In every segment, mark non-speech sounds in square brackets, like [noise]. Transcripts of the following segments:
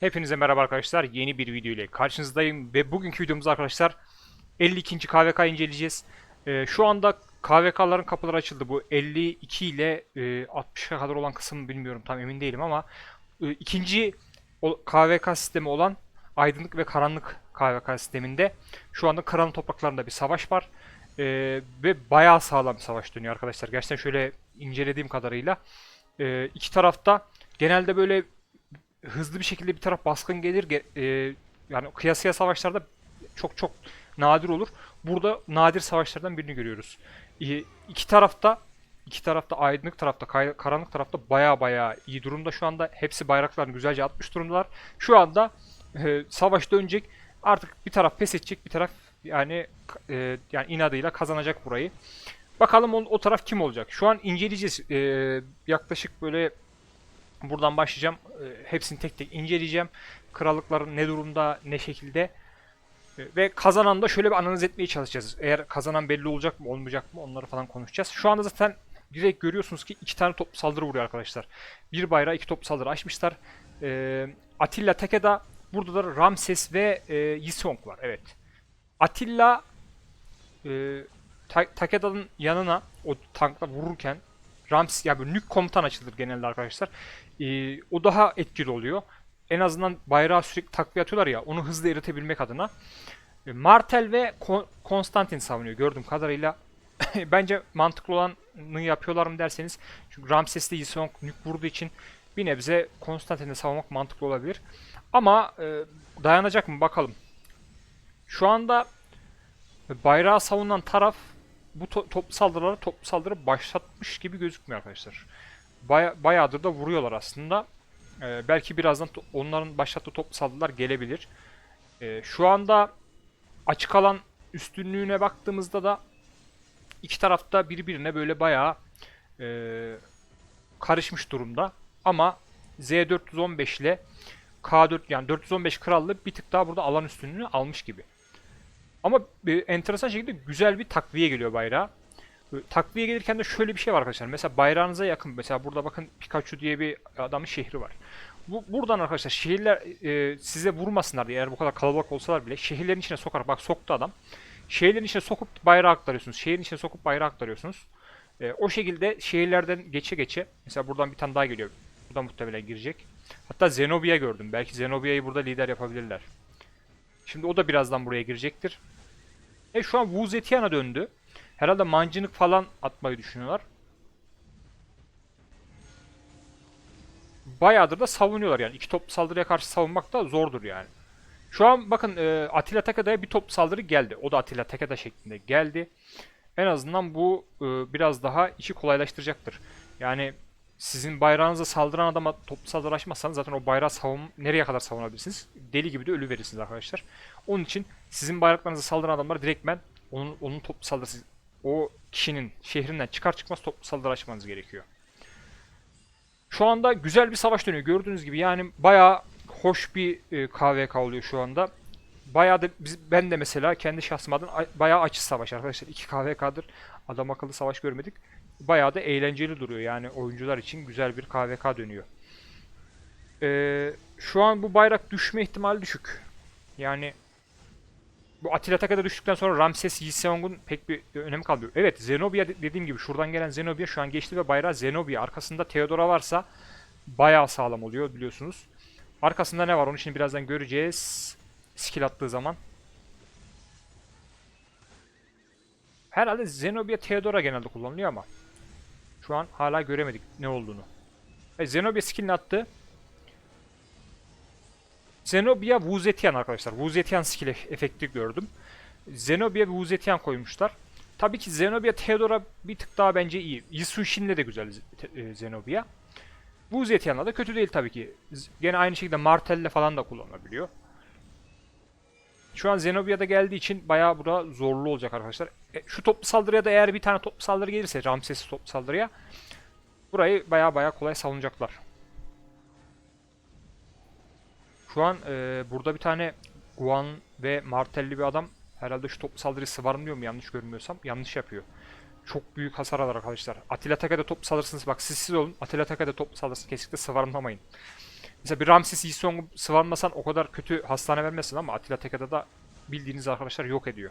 Hepinize merhaba arkadaşlar. Yeni bir video ile karşınızdayım ve bugünkü videomuzda arkadaşlar 52. KVK inceleyeceğiz. Ee, şu anda KVK'ların kapıları açıldı. Bu 52 ile e, 60'a kadar olan kısım bilmiyorum tam emin değilim ama e, ikinci KVK sistemi olan aydınlık ve karanlık KVK sisteminde şu anda karanlık topraklarında bir savaş var. Ee, ve bayağı sağlam bir savaş dönüyor arkadaşlar. Gerçekten şöyle incelediğim kadarıyla e, iki tarafta genelde böyle hızlı bir şekilde bir taraf baskın gelir. Ge- e, yani kıyasıya savaşlarda çok çok nadir olur. Burada nadir savaşlardan birini görüyoruz. İ- iki tarafta iki tarafta aydınlık tarafta kay- karanlık tarafta baya baya iyi durumda şu anda. Hepsi bayraklarını güzelce atmış durumdalar. Şu anda e, savaş dönecek. Artık bir taraf pes edecek, bir taraf yani e, yani inadıyla kazanacak burayı. Bakalım o, o taraf kim olacak? Şu an inceleyeceğiz. E, yaklaşık böyle Buradan başlayacağım. E, Hepsini tek tek inceleyeceğim. Krallıkların ne durumda, ne şekilde. E, Ve kazanan da şöyle bir analiz etmeye çalışacağız. Eğer kazanan belli olacak mı, olmayacak mı onları falan konuşacağız. Şu anda zaten direkt görüyorsunuz ki iki tane top saldırı vuruyor arkadaşlar. Bir bayrağı iki top saldırı açmışlar. E, Atilla Takeda, burada da Ramses ve e, Yisong var. Evet. Atilla e, Ta- Takeda'nın yanına o tankla vururken Rams ya böyle nük komutan açılır genelde arkadaşlar. Ee, o daha etkili oluyor. En azından bayrağı sürekli takviye atıyorlar ya onu hızlı eritebilmek adına. E, Martel ve Kon- Konstantin savunuyor gördüğüm kadarıyla. [laughs] Bence mantıklı olanı yapıyorlar mı derseniz. Çünkü Ramses'le Yisong nük vurduğu için bir nebze Konstantin'i savunmak mantıklı olabilir. Ama e, dayanacak mı bakalım. Şu anda bayrağı savunan taraf bu to- top saldırıları top saldırı başlatmış gibi gözükmüyor arkadaşlar. Baya bayağıdır da vuruyorlar aslında. Ee, belki birazdan onların başlattığı top saldırılar gelebilir. Ee, şu anda açık alan üstünlüğüne baktığımızda da iki tarafta birbirine böyle bayağı e, karışmış durumda. Ama Z415 ile K4 yani 415 krallığı bir tık daha burada alan üstünlüğünü almış gibi. Ama e, enteresan şekilde güzel bir takviye geliyor bayrağa. Takviye gelirken de şöyle bir şey var arkadaşlar. Mesela bayrağınıza yakın. Mesela burada bakın Pikachu diye bir adamın şehri var. Bu, buradan arkadaşlar şehirler e, size vurmasınlar diye eğer bu kadar kalabalık olsalar bile şehirlerin içine sokarak bak soktu adam. Şehirlerin içine sokup bayrağı aktarıyorsunuz. Şehrin içine sokup bayrağı aktarıyorsunuz. E, o şekilde şehirlerden geçe geçe mesela buradan bir tane daha geliyor. Bu da muhtemelen girecek. Hatta Zenobia gördüm. Belki Zenobia'yı burada lider yapabilirler. Şimdi o da birazdan buraya girecektir. E şu an Wu Zetian'a döndü. Herhalde mancınık falan atmayı düşünüyorlar. Bayağıdır da savunuyorlar yani. İki top saldırıya karşı savunmak da zordur yani. Şu an bakın e, Atilla Takeda'ya bir top saldırı geldi. O da Atilla Takeda şeklinde geldi. En azından bu e, biraz daha işi kolaylaştıracaktır. Yani sizin bayrağınıza saldıran adama top saldırı açmazsanız zaten o bayrağı savun nereye kadar savunabilirsiniz? Deli gibi de ölü verirsiniz arkadaşlar. Onun için sizin bayraklarınıza saldıran adamlar direktmen onun onun top saldırısı o kişinin şehrinden çıkar çıkmaz top saldırı açmanız gerekiyor. Şu anda güzel bir savaş dönüyor. Gördüğünüz gibi yani bayağı hoş bir e, KVK oluyor şu anda. Bayağı da biz, ben de mesela kendi şahsım adına bayağı açı savaş arkadaşlar. 2 KVK'dır. Adam akıllı savaş görmedik. Bayağı da eğlenceli duruyor yani oyuncular için güzel bir KVK dönüyor. Ee, şu an bu bayrak düşme ihtimali düşük. Yani bu Attila Taka'da düştükten sonra Ramses Yiseong'un pek bir önemi kalmıyor. Evet Zenobia de- dediğim gibi şuradan gelen Zenobia şu an geçti ve bayrağı Zenobia. Arkasında Theodora varsa bayağı sağlam oluyor biliyorsunuz. Arkasında ne var onu şimdi birazdan göreceğiz. Skill attığı zaman. Herhalde Zenobia Theodora genelde kullanılıyor ama. Şu an hala göremedik ne olduğunu. E, Zenobia skillini attı. Zenobia Wuzetian arkadaşlar. Wuzetian skill ef- efekti gördüm. Zenobia Wuzetian koymuşlar. Tabii ki Zenobia Theodora bir tık daha bence iyi. Yisushin'le de güzel e, Zenobia. Wuzetian'la da kötü değil tabii ki. Gene aynı şekilde Martel'le falan da kullanılabiliyor. Şu an Zenobia'da geldiği için bayağı burada zorlu olacak arkadaşlar. E, şu toplu saldırıya da eğer bir tane toplu saldırı gelirse Ramses'i toplu saldırıya burayı bayağı bayağı kolay savunacaklar. Şu an e, burada bir tane Guan ve Martelli bir adam herhalde şu toplu saldırıyı sıvarmıyor mu yanlış görmüyorsam yanlış yapıyor. Çok büyük hasar alır arkadaşlar. Atilla Taka'da top saldırırsınız bak siz siz olun. Atilla Taka'da top saldırırsınız kesinlikle sıvarmamayın. Mesela bir Ramses Yisong'u sıvarmasan o kadar kötü hastane vermesin ama Attila Tekada da bildiğiniz arkadaşlar yok ediyor.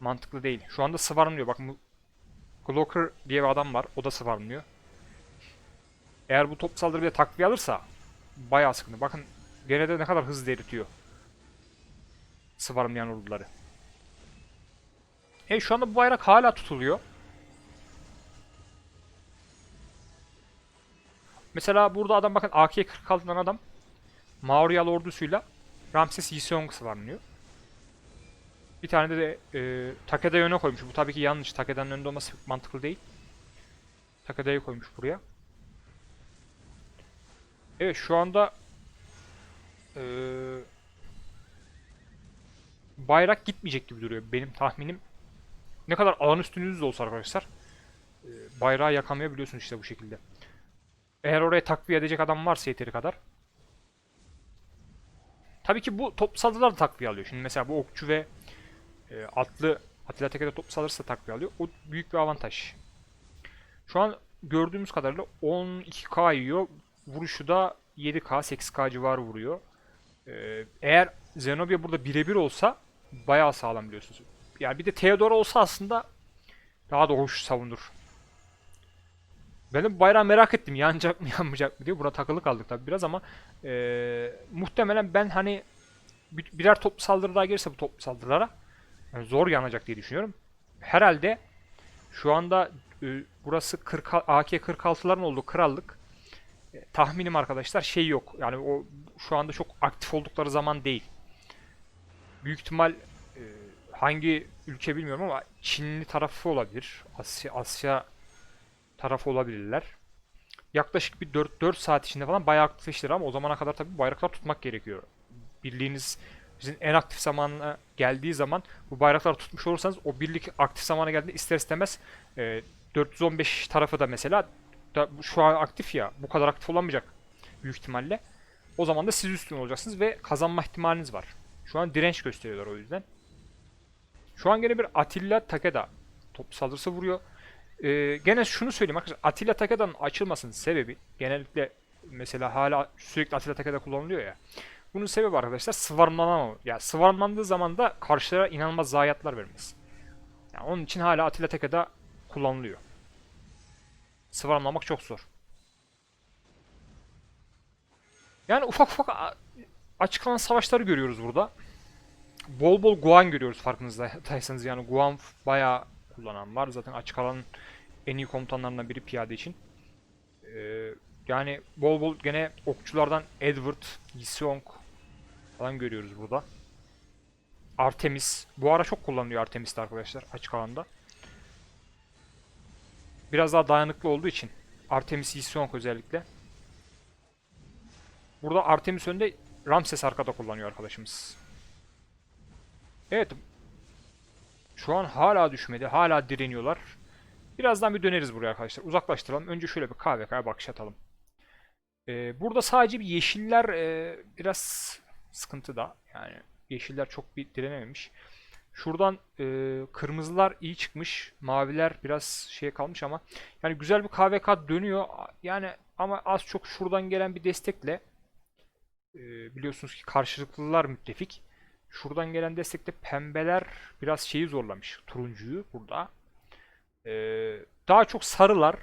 Mantıklı değil. Şu anda sıvarmıyor. Bakın bu Glocker diye bir adam var. O da sıvarmıyor. Eğer bu top saldırı bir takviye alırsa bayağı sıkıntı. Bakın gene de ne kadar hızlı eritiyor. Sıvarmayan orduları. E şu anda bu bayrak hala tutuluyor. Mesela burada adam bakın AK-46'dan adam Mauryalı ordusuyla Ramses Yiseong sıvarlanıyor. Bir tane de e, Takeda'yı öne koymuş. Bu tabii ki yanlış. Takeda'nın önünde olması mantıklı değil. Takeda'yı koymuş buraya. Evet şu anda e, bayrak gitmeyecek gibi duruyor. Benim tahminim ne kadar alan üstünlüğünüz de olsa arkadaşlar e, bayrağı yakamayabiliyorsunuz işte bu şekilde. Eğer oraya takviye edecek adam varsa yeteri kadar. Tabii ki bu top saldırılar da takviye alıyor. Şimdi mesela bu okçu ve e, atlı Atilla Teke'de top saldırırsa takviye alıyor. O büyük bir avantaj. Şu an gördüğümüz kadarıyla 12k yiyor. Vuruşu da 7k, 8k civarı vuruyor. E, eğer Zenobia burada birebir olsa bayağı sağlam biliyorsunuz. Yani bir de Theodor olsa aslında daha da hoş savunur. Ben bayrağı merak ettim. Yanacak mı [laughs] yanmayacak mı diye. Buna takılı kaldık tabi biraz ama e, muhtemelen ben hani bir- birer top saldırı daha gelirse bu top saldırılara yani zor yanacak diye düşünüyorum. Herhalde şu anda e, burası 40, AK-46'ların olduğu krallık. Tahminim arkadaşlar şey yok. Yani o şu anda çok aktif oldukları zaman değil. Büyük ihtimal e, hangi ülke bilmiyorum ama Çinli tarafı olabilir. Asya, Asya tarafı olabilirler. Yaklaşık bir 4, 4 saat içinde falan bayağı aktifleştirir ama o zamana kadar tabii bayraklar tutmak gerekiyor. Birliğiniz sizin en aktif zamanına geldiği zaman bu bayrakları tutmuş olursanız o birlik aktif zamana geldiğinde ister istemez e, 415 tarafı da mesela şu an aktif ya bu kadar aktif olamayacak büyük ihtimalle. O zaman da siz üstün olacaksınız ve kazanma ihtimaliniz var. Şu an direnç gösteriyorlar o yüzden. Şu an gene bir Atilla Takeda top saldırısı vuruyor. Ee, gene şunu söyleyeyim arkadaşlar. Atilla Takeda'nın açılmasının sebebi genellikle mesela hala sürekli Atilla Takeda kullanılıyor ya. Bunun sebebi arkadaşlar sıvarmlanama. Yani sıvarmlandığı zaman da karşılara inanılmaz zayiatlar vermesi. Yani onun için hala Atilla Takeda kullanılıyor. Sıvarmlamak çok zor. Yani ufak ufak a- açık alan savaşları görüyoruz burada. Bol bol Guan görüyoruz farkınızdaysanız yani Guan bayağı kullanan var. Zaten açık alanın en iyi komutanlarından biri piyade için. Ee, yani bol bol gene okçulardan Edward, Yiseong falan görüyoruz burada. Artemis. Bu ara çok kullanılıyor Artemis'te arkadaşlar açık alanda. Biraz daha dayanıklı olduğu için Artemis Yiseong özellikle. Burada Artemis önde Ramses arkada kullanıyor arkadaşımız. Evet. Şu an hala düşmedi. Hala direniyorlar. Birazdan bir döneriz buraya arkadaşlar. Uzaklaştıralım. Önce şöyle bir KVK'ya bakış atalım. Ee, burada sadece bir yeşiller e, biraz sıkıntı da. Yani yeşiller çok bir direnememiş. Şuradan e, kırmızılar iyi çıkmış. Maviler biraz şeye kalmış ama yani güzel bir KVK dönüyor. Yani ama az çok şuradan gelen bir destekle e, biliyorsunuz ki karşılıklılar müttefik. Şuradan gelen destekle pembeler biraz şeyi zorlamış. Turuncuyu burada. Ee, daha çok sarılar,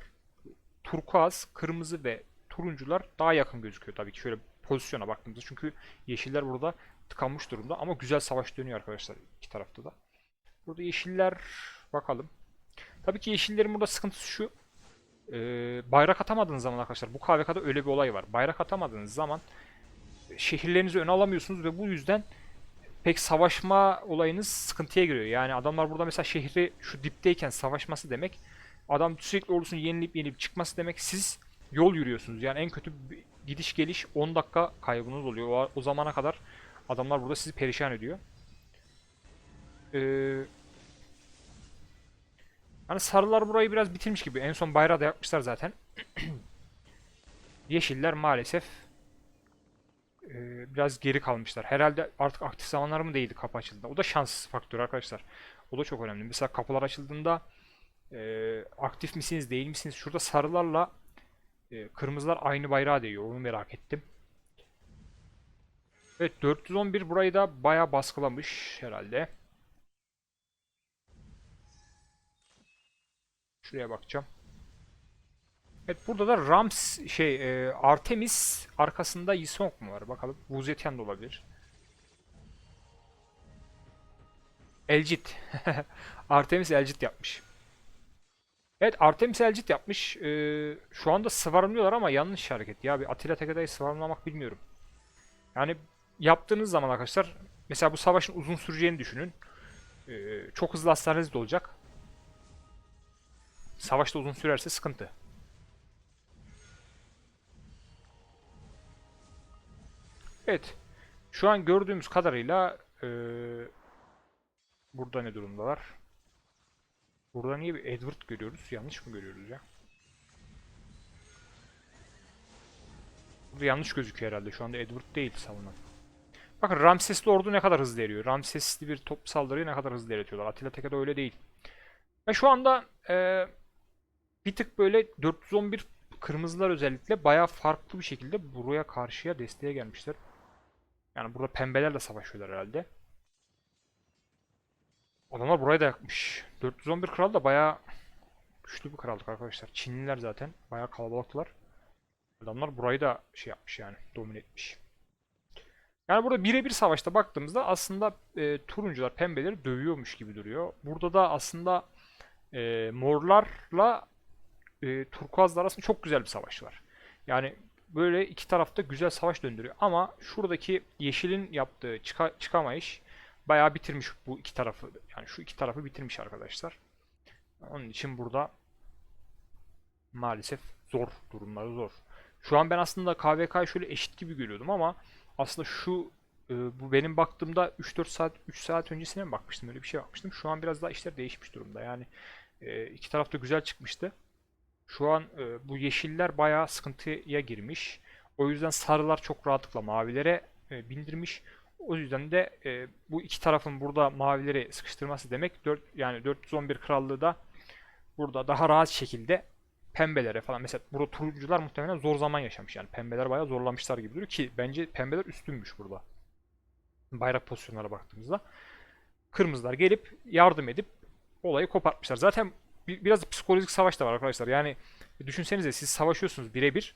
turkuaz, kırmızı ve turuncular daha yakın gözüküyor tabii ki şöyle pozisyona baktığımızda. Çünkü yeşiller burada tıkanmış durumda ama güzel savaş dönüyor arkadaşlar iki tarafta da. Burada yeşiller bakalım. Tabii ki yeşillerin burada sıkıntısı şu. Ee, bayrak atamadığınız zaman arkadaşlar bu KVK'da öyle bir olay var. Bayrak atamadığınız zaman şehirlerinizi öne alamıyorsunuz ve bu yüzden pek savaşma olayınız sıkıntıya giriyor. Yani adamlar burada mesela şehri şu dipteyken savaşması demek adam sürekli ordusunu yenilip yenilip çıkması demek siz yol yürüyorsunuz. Yani en kötü gidiş geliş 10 dakika kaybınız oluyor. O, o zamana kadar adamlar burada sizi perişan ediyor. Ee, hani sarılar burayı biraz bitirmiş gibi. En son bayrağı da yapmışlar zaten. [clears throat] Yeşiller maalesef e, biraz geri kalmışlar. Herhalde artık aktif zamanlar mı değildi kapı açıldığında. O da şans faktörü arkadaşlar. O da çok önemli. Mesela kapılar açıldığında e, aktif misiniz değil misiniz? Şurada sarılarla e, kırmızılar aynı bayrağı değiyor. Onu merak ettim. Evet 411 burayı da bayağı baskılamış herhalde. Şuraya bakacağım. Evet burada da Rams şey e, Artemis arkasında Yisong mu var bakalım. Wu Zetian da olabilir. Elcit. [laughs] Artemis Elcit yapmış. Evet Artemis Elcit yapmış. Ee, şu anda sıvarımlıyorlar ama yanlış hareket. Ya bir Atilla Tekeda'yı sıvarımlamak bilmiyorum. Yani yaptığınız zaman arkadaşlar mesela bu savaşın uzun süreceğini düşünün. Ee, çok hızlı hastaneniz de olacak. Savaşta uzun sürerse sıkıntı. Evet. Şu an gördüğümüz kadarıyla ee, burada ne durumdalar? Burada niye bir Edward görüyoruz? Yanlış mı görüyoruz ya? Burada yanlış gözüküyor herhalde. Şu anda Edward değil savunan. Bakın Ramsesli ordu ne kadar hızlı eriyor. Ramsesli bir top saldırıyı ne kadar hızlı eritiyorlar. Atilla Teke'de öyle değil. Ve şu anda e, bir tık böyle 411 kırmızılar özellikle bayağı farklı bir şekilde buraya karşıya desteğe gelmişler. Yani burada pembelerle savaşıyorlar herhalde. Adamlar burayı da yakmış. 411 kral da bayağı güçlü bir krallık arkadaşlar. Çinliler zaten bayağı kalabalıktılar. Adamlar burayı da şey yapmış yani domine etmiş. Yani burada birebir savaşta baktığımızda aslında e, turuncular pembeleri dövüyormuş gibi duruyor. Burada da aslında e, morlarla e, turkuazlar arasında çok güzel bir savaş var. Yani böyle iki tarafta güzel savaş döndürüyor. Ama şuradaki yeşilin yaptığı çıka, çıkamayış bayağı bitirmiş bu iki tarafı. Yani şu iki tarafı bitirmiş arkadaşlar. Onun için burada maalesef zor durumları zor. Şu an ben aslında KVK'yı şöyle eşit gibi görüyordum ama aslında şu e, bu benim baktığımda 3-4 saat 3 saat öncesine mi bakmıştım öyle bir şey bakmıştım. Şu an biraz daha işler değişmiş durumda. Yani e, iki taraf da güzel çıkmıştı. Şu an e, bu yeşiller bayağı sıkıntıya girmiş. O yüzden sarılar çok rahatlıkla mavilere e, bindirmiş. O yüzden de e, bu iki tarafın burada mavileri sıkıştırması demek 4 yani 411 krallığı da burada daha rahat şekilde pembelere falan mesela burada turuncular muhtemelen zor zaman yaşamış yani pembeler bayağı zorlamışlar gibi duruyor ki bence pembeler üstünmüş burada. Bayrak pozisyonlara baktığımızda kırmızılar gelip yardım edip olayı kopartmışlar. Zaten bir, biraz psikolojik savaş da var arkadaşlar. Yani düşünsenize siz savaşıyorsunuz birebir.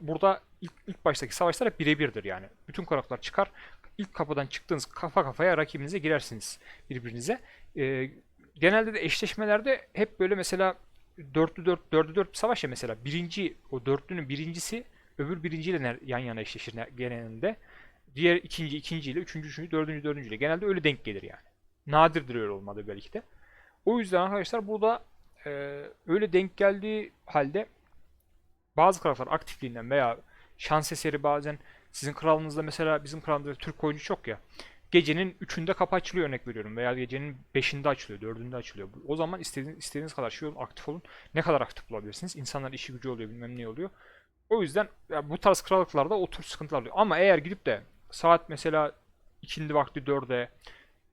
Burada ilk, ilk baştaki savaşlar hep birebirdir yani. Bütün karakter çıkar. İlk kapıdan çıktığınız kafa kafaya rakibinize girersiniz birbirinize. Ee, genelde de eşleşmelerde hep böyle mesela dörtlü dört, dördü dört savaş ya mesela. Birinci, o dörtlünün birincisi öbür birinciyle yan yana eşleşir ne- genelinde. Diğer ikinci, ikinciyle, üçüncü, üçüncü, dördüncü, dördüncüyle. Genelde öyle denk gelir yani. Nadirdir öyle olmadı belki de. O yüzden arkadaşlar burada e, öyle denk geldiği halde bazı karakter aktifliğinden veya şans eseri bazen sizin kralınızda mesela bizim kralımızda Türk oyuncu çok ya. Gecenin 3'ünde kapı açılıyor örnek veriyorum veya gecenin 5'inde açılıyor, 4'ünde açılıyor. O zaman istediğiniz, istediğiniz kadar şey olun, aktif olun. Ne kadar aktif bulabilirsiniz? İnsanlar işi gücü oluyor, bilmem ne oluyor. O yüzden ya bu tarz krallıklarda o tür sıkıntılar oluyor. Ama eğer gidip de saat mesela ikindi vakti 4'e,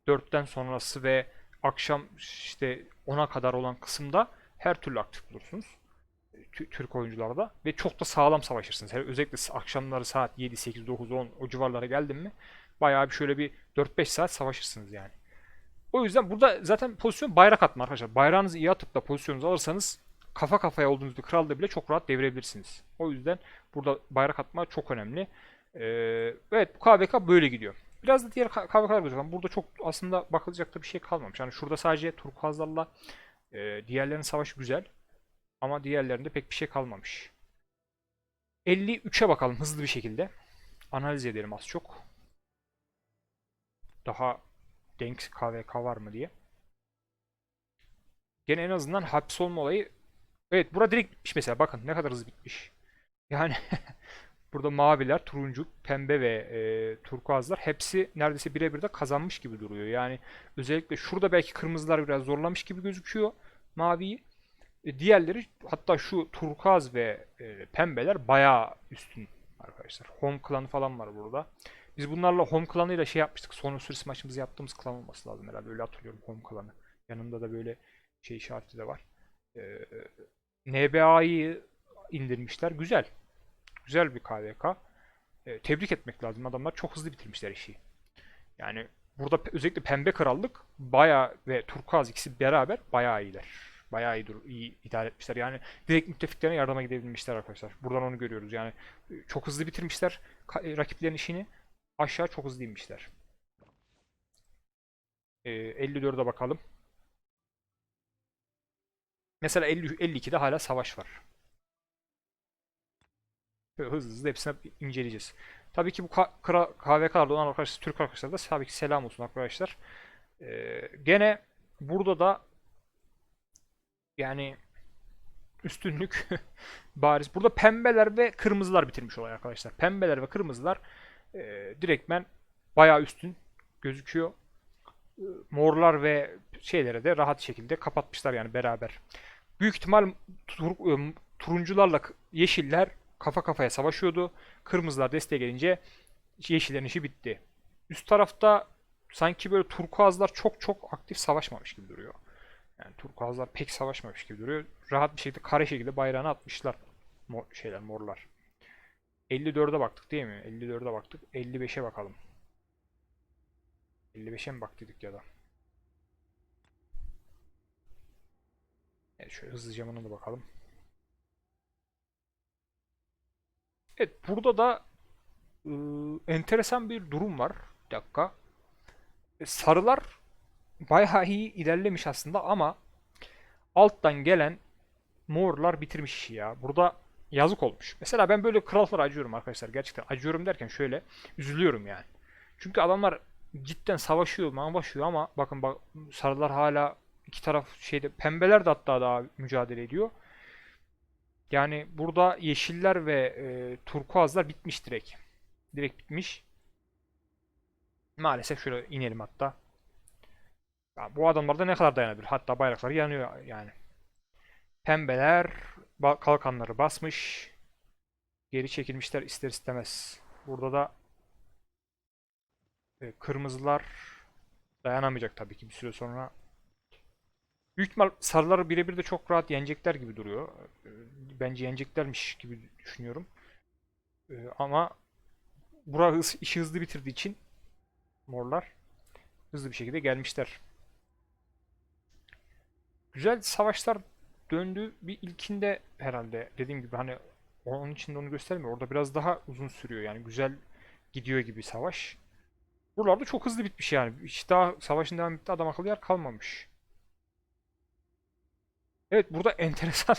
4'ten sonrası ve akşam işte 10'a kadar olan kısımda her türlü aktif bulursunuz. Tü- Türk oyuncularda ve çok da sağlam savaşırsınız. Hele özellikle akşamları saat 7, 8, 9, 10 o civarlara geldim mi bayağı bir şöyle bir 4-5 saat savaşırsınız yani. O yüzden burada zaten pozisyon bayrak atma arkadaşlar. Bayrağınızı iyi atıp da pozisyonunuzu alırsanız kafa kafaya olduğunuz bir kralda bile çok rahat devirebilirsiniz. O yüzden burada bayrak atma çok önemli. Ee, evet bu KVK böyle gidiyor. Biraz da diğer K- KVK'lar göstereyim. Burada çok aslında bakılacak da bir şey kalmamış. Yani şurada sadece turkuazlarla e, diğerlerinin savaşı güzel. Ama diğerlerinde pek bir şey kalmamış. 53'e bakalım hızlı bir şekilde. Analiz edelim az çok. Daha denk KVK var mı diye. Gene en azından hapsolma olayı. Evet burada direkt bitmiş mesela. Bakın ne kadar hızlı bitmiş. Yani [laughs] burada maviler, turuncu, pembe ve e, turkuazlar hepsi neredeyse birebir de kazanmış gibi duruyor. Yani özellikle şurada belki kırmızılar biraz zorlamış gibi gözüküyor maviyi. E, diğerleri hatta şu turkuaz ve e, pembeler bayağı üstün arkadaşlar. Home klanı falan var burada. Biz bunlarla Home klanıyla şey yapmıştık. Son sürüsü maçımızı yaptığımız klan olması lazım herhalde. Öyle hatırlıyorum Home klanı. Yanında da böyle şey işareti de var. Ee, NBA'yı indirmişler. Güzel. Güzel bir KVK. E, tebrik etmek lazım. Adamlar çok hızlı bitirmişler işi. Yani burada özellikle Pembe Krallık bayağı ve Turkuaz ikisi beraber bayağı iyiler. Bayağı iyi, iyi idare etmişler. Yani direkt müttefiklerine yardıma gidebilmişler arkadaşlar. Buradan onu görüyoruz. Yani e, çok hızlı bitirmişler e, rakiplerin işini. Aşağı çok hızlı inmişler. E, 54'e bakalım. Mesela 50, 52'de hala savaş var. Böyle hızlı hızlı hepsini inceleyeceğiz. Tabii ki bu KVK'larda olan arkadaşlar, Türk arkadaşlar da tabii ki selam olsun arkadaşlar. Ee, gene burada da yani üstünlük [laughs] bariz. Burada pembeler ve kırmızılar bitirmiş olay arkadaşlar. Pembeler ve kırmızılar e, direktmen bayağı üstün gözüküyor. E, Morlar ve şeylere de rahat şekilde kapatmışlar yani beraber. Büyük ihtimal tur- e, turuncularla yeşiller kafa kafaya savaşıyordu. Kırmızılar desteğe gelince yeşillerin işi bitti. Üst tarafta sanki böyle turkuazlar çok çok aktif savaşmamış gibi duruyor. Yani turkuazlar pek savaşmamış gibi duruyor. Rahat bir şekilde kare şekilde bayrağını atmışlar. Mor, şeyler morlar. 54'e baktık değil mi? 54'e baktık. 55'e bakalım. 55'e mi baktıydık ya da? Evet şöyle hızlıca ona da bakalım. Evet burada da ıı, enteresan bir durum var. Bir dakika. E, Sarılar bayağı iyi ilerlemiş aslında ama alttan gelen morlar bitirmiş işi ya. Burada yazık olmuş. Mesela ben böyle krallara acıyorum arkadaşlar. Gerçekten acıyorum derken şöyle üzülüyorum yani. Çünkü adamlar cidden savaşıyor, savaşıyor ama bakın bak sarılar hala iki taraf şeyde pembeler de hatta daha mücadele ediyor. Yani burada yeşiller ve e, turkuazlar bitmiş direkt. Direkt bitmiş. Maalesef şöyle inelim hatta. Ya bu adamlar da ne kadar dayanabilir? Hatta bayrakları yanıyor yani. Pembeler kalkanları basmış. Geri çekilmişler ister istemez. Burada da e, kırmızılar dayanamayacak tabii ki bir süre sonra. Büyük ihtimal sarıları birebir de çok rahat yenecekler gibi duruyor. E, Bence yeneceklermiş gibi düşünüyorum. E, Ama bura hız, işi hızlı bitirdiği için morlar hızlı bir şekilde gelmişler. Güzel savaşlar döndü. Bir ilkinde herhalde dediğim gibi hani onun için onu göstermiyor. Orada biraz daha uzun sürüyor. Yani güzel gidiyor gibi savaş. Buralarda çok hızlı bitmiş yani. Hiç daha savaşın devam etti adam akıllı yer kalmamış. Evet burada enteresan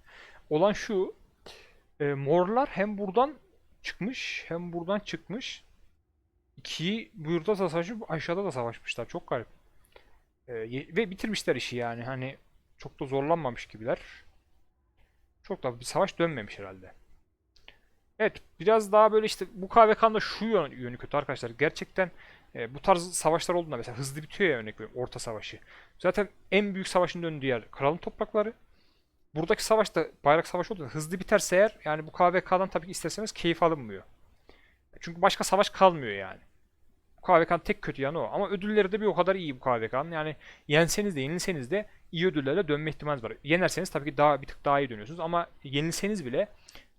[laughs] olan şu. e, morlar hem buradan çıkmış hem buradan çıkmış. İkiyi burada da savaşıp aşağıda da savaşmışlar. Çok garip. E, ve bitirmişler işi yani. Hani çok da zorlanmamış gibiler. Çok da bir savaş dönmemiş herhalde. Evet, biraz daha böyle işte bu KVK'nın da şu yön- yönü kötü arkadaşlar. Gerçekten e, bu tarz savaşlar olduğunda mesela hızlı bitiyor ya örnek veriyorum Orta Savaşı. Zaten en büyük savaşın döndüğü yer Kralın Toprakları. Buradaki savaşta bayrak savaşı olduğunda hızlı biterse eğer yani bu KVK'dan tabii ki isterseniz keyif alınmıyor. Çünkü başka savaş kalmıyor yani. Bu KVK'nın tek kötü yanı o. Ama ödülleri de bir o kadar iyi bu KVK'nın. Yani yenseniz de yenilseniz de iyi ödüllerle dönme ihtimaliniz var. Yenerseniz tabii ki daha bir tık daha iyi dönüyorsunuz ama yenilseniz bile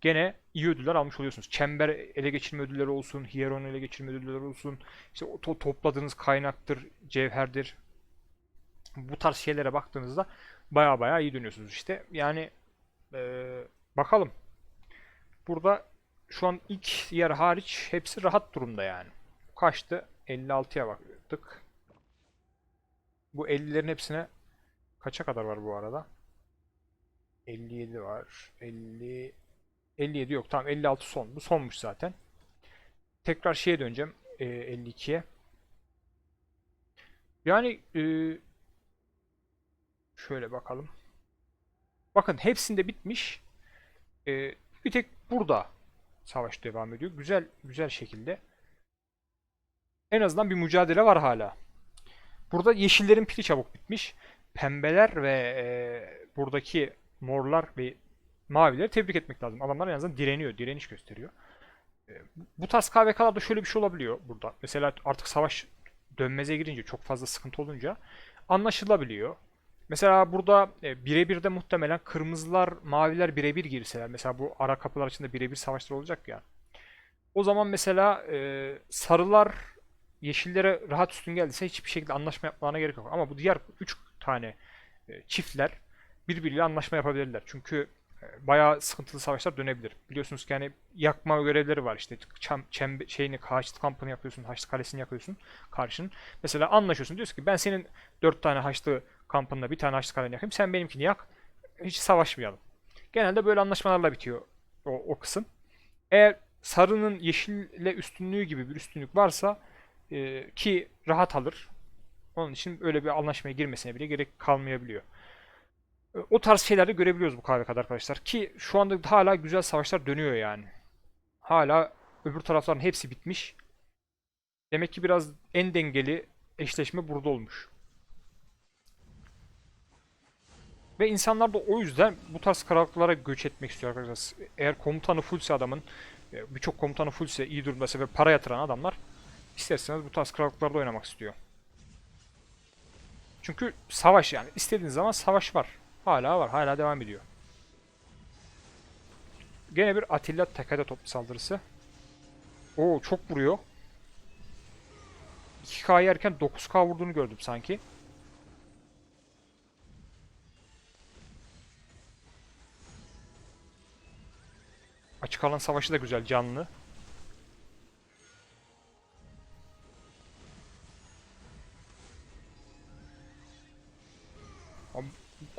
gene iyi ödüller almış oluyorsunuz. Çember ele geçirme ödülleri olsun, Hieron ele geçirme ödülleri olsun. İşte to- topladığınız kaynaktır, cevherdir. Bu tarz şeylere baktığınızda baya baya iyi dönüyorsunuz işte. Yani eee, bakalım. Burada şu an ilk yer hariç hepsi rahat durumda yani. Kaçtı? 56'ya baktık. Bu 50'lerin hepsine kaça kadar var bu arada? 57 var. 50 57 yok. Tamam 56 son. Bu sonmuş zaten. Tekrar şeye döneceğim. e, 52'ye. Yani e, şöyle bakalım. Bakın hepsinde bitmiş. E, bir tek burada savaş devam ediyor. Güzel güzel şekilde. En azından bir mücadele var hala. Burada yeşillerin pili çabuk bitmiş. Pembeler ve e, buradaki morlar ve mavileri tebrik etmek lazım. Adamlar en azından direniyor, direniş gösteriyor. E, bu tarz KVK'larda şöyle bir şey olabiliyor burada. Mesela artık savaş dönmeze girince, çok fazla sıkıntı olunca anlaşılabiliyor. Mesela burada e, birebir de muhtemelen kırmızılar, maviler birebir girseler. Mesela bu ara kapılar içinde birebir savaşlar olacak ya. O zaman mesela e, sarılar yeşillere rahat üstün geldiyse hiçbir şekilde anlaşma yapmalarına gerek yok. Ama bu diğer 3 tane e, çiftler birbiriyle anlaşma yapabilirler. Çünkü bayağı sıkıntılı savaşlar dönebilir. Biliyorsunuz ki hani yakma görevleri var işte çem, çembe, şeyini Haçlı kampını yakıyorsun, Haçlı kalesini yakıyorsun karşının. Mesela anlaşıyorsun diyorsun ki ben senin 4 tane Haçlı kampında bir tane Haçlı kaleni yakayım sen benimkini yak. Hiç savaşmayalım. Genelde böyle anlaşmalarla bitiyor o, o kısım. Eğer sarının yeşille üstünlüğü gibi bir üstünlük varsa e, ki rahat alır. Onun için öyle bir anlaşmaya girmesine bile gerek kalmayabiliyor. O tarz şeyler de görebiliyoruz bu KVK'da arkadaşlar. Ki şu anda hala güzel savaşlar dönüyor yani. Hala öbür tarafların hepsi bitmiş. Demek ki biraz en dengeli eşleşme burada olmuş. Ve insanlar da o yüzden bu tarz krallıklara göç etmek istiyor arkadaşlar. Eğer komutanı fullse adamın, e, birçok komutanı fullse, iyi durumdaysa ve para yatıran adamlar isterseniz bu tarz krallıklarda oynamak istiyor. Çünkü savaş yani. istediğiniz zaman savaş var. Hala var. Hala devam ediyor. Gene bir Atilla Tekade toplu saldırısı. Oo çok vuruyor. 2K yerken 9K vurduğunu gördüm sanki. Açık alan savaşı da güzel, canlı.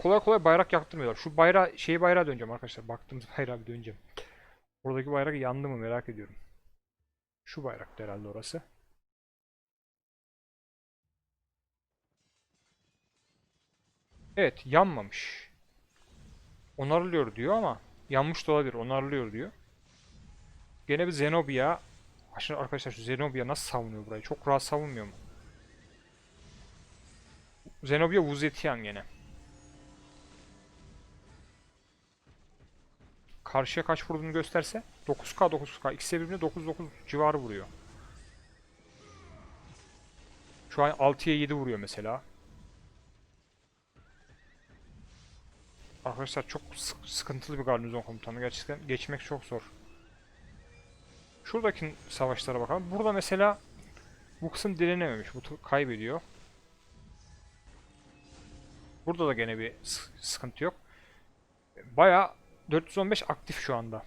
Kolay kolay bayrak yaktırmıyorlar. Şu bayrağı, şeyi bayrağa döneceğim arkadaşlar. Baktığımız [laughs] bayrağa bir döneceğim. Oradaki bayrak yandı mı merak ediyorum. Şu bayraktı herhalde orası. Evet, yanmamış. Onarılıyor diyor ama yanmış da olabilir. Onarılıyor diyor. Gene bir Zenobia. Aşırı arkadaşlar şu Zenobia nasıl savunuyor burayı? Çok rahat savunmuyor mu? Zenobia Vuzetian gene. Karşıya kaç vurduğunu gösterse 9K 9K ikisi birbirine 9-9 civarı vuruyor. Şu an 6'ya 7 vuruyor mesela. Arkadaşlar çok sık- sıkıntılı bir garnizon komutanı. Gerçekten geçmek çok zor. Şuradaki savaşlara bakalım. Burada mesela bu kısım direnememiş. Bu kaybediyor. Burada da gene bir sı- sıkıntı yok. Baya 415 aktif şu anda.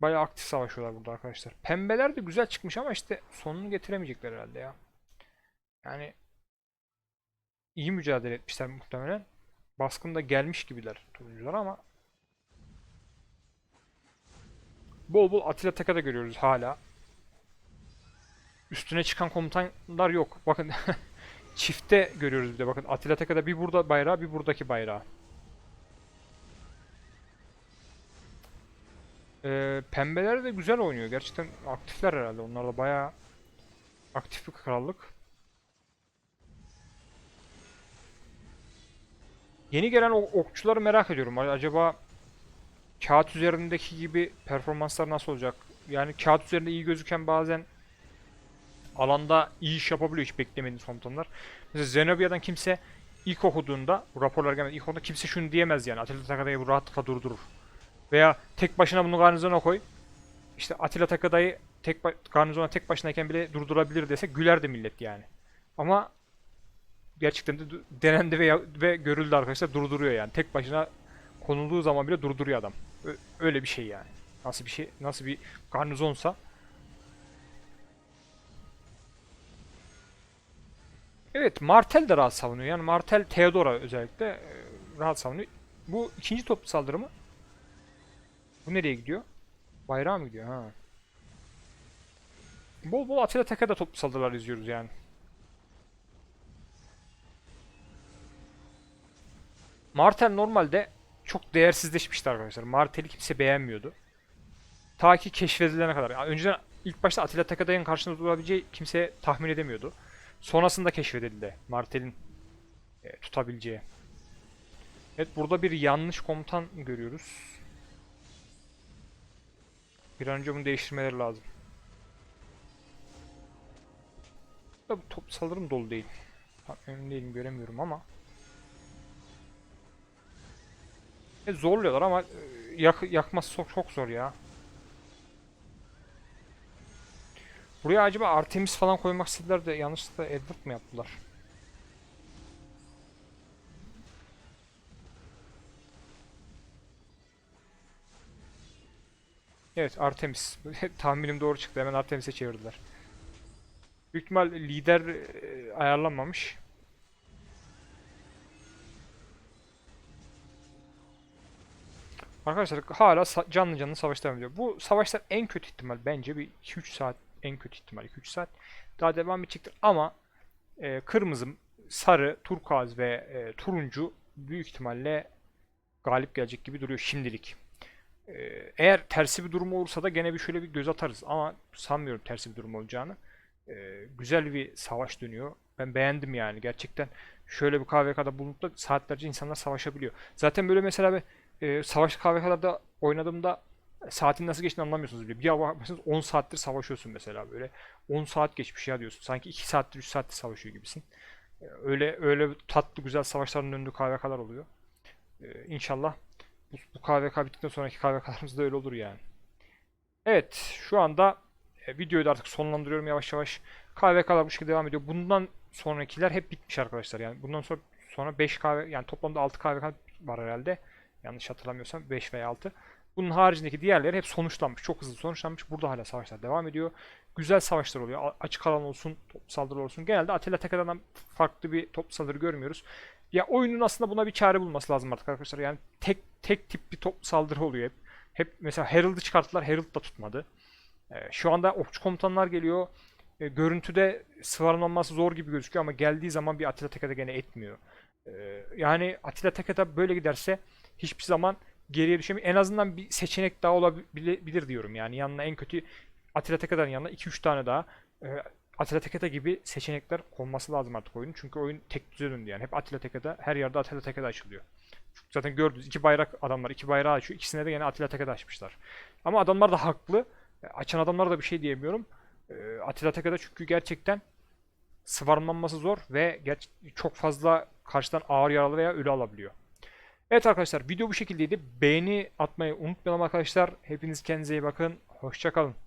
Baya aktif savaşıyorlar burada arkadaşlar. Pembeler de güzel çıkmış ama işte sonunu getiremeyecekler herhalde ya. Yani iyi mücadele etmişler muhtemelen. Baskında gelmiş gibiler turuncular ama bol bol Atilla Teka'da görüyoruz hala. Üstüne çıkan komutanlar yok. Bakın [laughs] çifte görüyoruz bir de. Bakın Atilla Teka'da bir burada bayrağı bir buradaki bayrağı. Ee, pembeler de güzel oynuyor. Gerçekten aktifler herhalde. Onlar da bayağı aktif bir krallık. Yeni gelen okçuları merak ediyorum. Acaba kağıt üzerindeki gibi performanslar nasıl olacak? Yani kağıt üzerinde iyi gözüken bazen alanda iyi iş yapabiliyor hiç beklemediğiniz komutanlar. Mesela Zenobia'dan kimse ilk okuduğunda, bu raporlar gelmedi ilk okuduğunda kimse şunu diyemez yani. Atilla Takada'yı bu rahatlıkla durdurur. Veya tek başına bunu garnizona koy. İşte Atilla Takada'yı tek garnizona tek başınayken bile durdurabilir dese gülerdi millet yani. Ama gerçekten de denendi ve, ve görüldü arkadaşlar durduruyor yani. Tek başına konulduğu zaman bile durduruyor adam. Öyle bir şey yani. Nasıl bir şey, nasıl bir garnizonsa. Evet, Martel de rahat savunuyor. Yani Martel Theodora özellikle e, rahat savunuyor. Bu ikinci toplu saldırı mı? Bu nereye gidiyor? Bayrağa mı gidiyor? Ha. Bol bol Atilla Teka'da toplu saldırılar izliyoruz yani. Martel normalde çok değersizleşmişti arkadaşlar. Martel'i kimse beğenmiyordu. Ta ki keşfedilene kadar. Yani önceden ilk başta Atilla Tekada'nın karşısında durabileceği kimse tahmin edemiyordu. Sonrasında keşfedildi Martel'in e, tutabileceği. Evet burada bir yanlış komutan görüyoruz. Bir an önce bunu değiştirmeleri lazım. Da bu top saldırım dolu değil. Tam emin değilim göremiyorum ama. E, zorluyorlar ama e, yak, yakması çok, çok zor ya. Buraya acaba Artemis falan koymak istediler de yanlışlıkla Edward mı yaptılar? Evet Artemis. [laughs] Tahminim doğru çıktı. Hemen Artemis'e çevirdiler. Büyük ihtimal lider e, ayarlanmamış. Arkadaşlar hala canlı canlı savaş devam ediyor. Bu savaşlar en kötü ihtimal bence bir 2-3 saat en kötü ihtimal 2-3 saat daha devam edecektir ama e, kırmızı, sarı, turkuaz ve e, turuncu büyük ihtimalle galip gelecek gibi duruyor şimdilik. E, eğer tersi bir durum olursa da gene bir şöyle bir göz atarız ama sanmıyorum tersi bir durum olacağını. E, güzel bir savaş dönüyor. Ben beğendim yani gerçekten. Şöyle bir KVK'da bulunup da saatlerce insanlar savaşabiliyor. Zaten böyle mesela bir e, savaş KVK'larda oynadığımda saatin nasıl geçtiğini anlamıyorsunuz bile. Bir bakmışsınız 10 saattir savaşıyorsun mesela böyle. 10 saat geçmiş ya diyorsun. Sanki 2 saattir 3 saattir savaşıyor gibisin. E, Öyle öyle tatlı güzel savaşların döndüğü KVK'lar oluyor. E, İnşallah bu, bu KVK bittikten sonraki KVK'larımız da öyle olur yani. Evet şu anda e, videoyu da artık sonlandırıyorum yavaş yavaş. KVK'lar bu şekilde devam ediyor. Bundan sonrakiler hep bitmiş arkadaşlar. Yani bundan sonra sonra 5 KV yani toplamda 6 KVK var herhalde. Yanlış hatırlamıyorsam 5 veya 6. Bunun haricindeki diğerleri hep sonuçlanmış. Çok hızlı sonuçlanmış. Burada hala savaşlar devam ediyor. Güzel savaşlar oluyor. Açık alan olsun, top saldırı olsun. Genelde Atilla Teke'den farklı bir top saldırı görmüyoruz. Ya oyunun aslında buna bir çare bulması lazım artık arkadaşlar. Yani tek tek tip bir top saldırı oluyor hep. Hep mesela Herald'ı çıkarttılar. Herald da tutmadı. Ee, şu anda okçu komutanlar geliyor. Ee, görüntüde sıvarlanması zor gibi gözüküyor ama geldiği zaman bir Atilla Teke'de gene etmiyor. Ee, yani Atilla Teke'de böyle giderse hiçbir zaman geriye düşemiyor. En azından bir seçenek daha olabilir diyorum. Yani yanına en kötü Atilla Teke'den yanına 2-3 tane daha e, Atilla Tekete gibi seçenekler konması lazım artık oyunun. Çünkü oyun tek düze döndü yani. Hep Atilla Teke'de, her yerde Atilla Teke'de açılıyor. Zaten gördünüz iki bayrak adamlar iki bayrağı açıyor. İkisine de yine Atilla Teke'de açmışlar. Ama adamlar da haklı. E, Açan adamlara da bir şey diyemiyorum. E, Atilla Teke'de çünkü gerçekten sıvarlanması zor ve çok fazla karşıdan ağır yaralı veya ölü alabiliyor. Evet arkadaşlar video bu şekildeydi. Beğeni atmayı unutmayalım arkadaşlar. Hepiniz kendinize iyi bakın. Hoşçakalın.